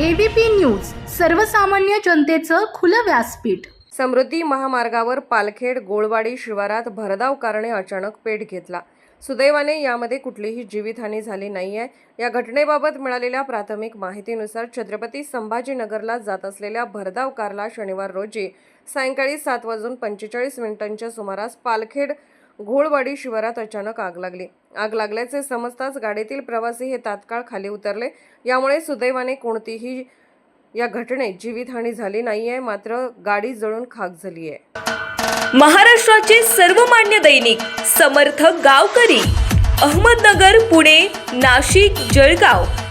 ABP news सर्वसामान्य जनतेचं खुलं व्यासपीठ. समृद्धी महामार्गावर पालखेड गोळवाडी शिवारात भरधाव कारणे अचानक पेट घेतला. सुदैवाने यामध्ये कुठलीही जीवितहानी झाली नाही आहे या घटनेबाबत मिळालेल्या प्राथमिक माहितीनुसार छत्रपती संभाजीनगरला जात असलेल्या भरधाव कारला शनिवार रोजी सायंकाळी सात वाजून पंचेचाळीस मिनिटांच्या सुमारास पालखेड घोळवाडी शिवारात अचानक आग लागली. आग लागल्याचे समजताच गाडीतील प्रवासी हे तात्काळ खाली उतरले. यामुळे सुदैवाने कोणतीही या घटनेत जीवितहानी झाली नाहीये मात्र गाडी जळून खाक झाली आहे महाराष्ट्राचे सर्वमान्य दैनिक समर्थ गावकरी अहमदनगर पुणे नाशिक जळगाव.